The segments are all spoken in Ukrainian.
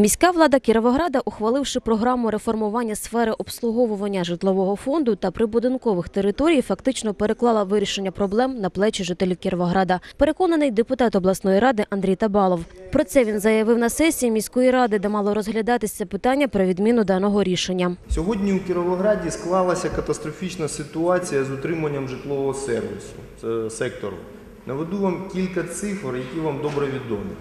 Міська влада Кіровограда, ухваливши програму реформування сфери обслуговування житлового фонду та прибудинкових територій, фактично переклала вирішення проблем на плечі жителів Кіровограда. Переконаний депутат обласної ради Андрій Табалов. Про це він заявив на сесії міської ради, де мало розглядатися питання про відміну даного рішення. Сьогодні у Кіровограді склалася катастрофічна ситуація з утриманням житлового сервісу сектору. Наведу вам кілька цифр, які вам добре відомі.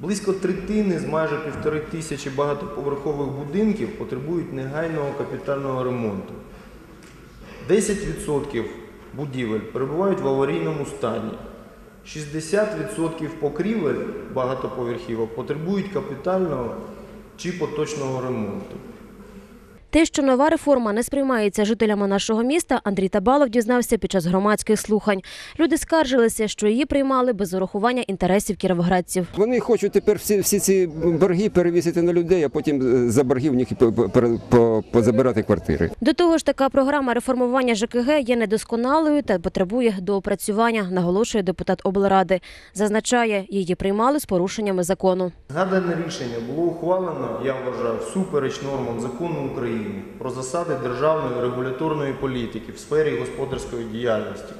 Близько третини з майже півтори тисячі багатоповерхових будинків потребують негайного капітального ремонту. 10% будівель перебувають в аварійному стані. 60% покрівель багатоповерхівок потребують капітального чи поточного ремонту. Те, що нова реформа не сприймається жителями нашого міста, Андрій Табалов дізнався під час громадських слухань. Люди скаржилися, що її приймали без урахування інтересів кіровоградців. Вони хочуть тепер всі, всі ці борги перевісити на людей, а потім е, за борги в них позабирати квартири. До того ж, така програма реформування ЖКГ є недосконалою та потребує доопрацювання, наголошує депутат облради. Зазначає, її приймали з порушеннями закону. Згадане рішення було ухвалено, я вважаю, всупереч нормам закону України про засади державної регуляторної політики в сфері господарської діяльності.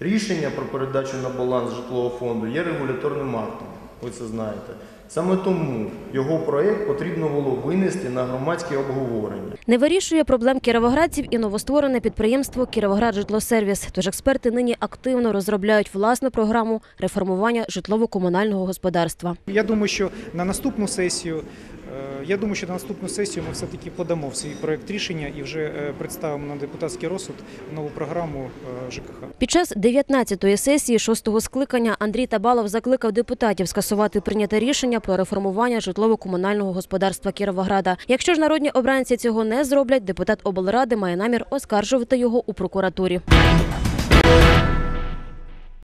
Рішення про передачу на баланс житлового фонду є регуляторним актом, ви це знаєте. Саме тому його проєкт потрібно було винести на громадське обговорення. Не вирішує проблем кіровоградців і новостворене підприємство «Кіровоград-Житлосервіс». Тож експерти нині активно розробляють власну програму реформування житлово-комунального господарства. Я думаю, що на наступну сесію. е, Я думаю, що на наступну сесію ми все-таки подамо в свій проект рішення і вже е, представимо на депутатський розсуд нову програму е, ЖКХ. Під час 19-ї сесії шостого скликання Андрій Табалов закликав депутатів скасувати прийняте рішення про реформування житлово-комунального господарства Кіровограда. Якщо ж народні обранці цього не зроблять, депутат облради має намір оскаржувати його у прокуратурі.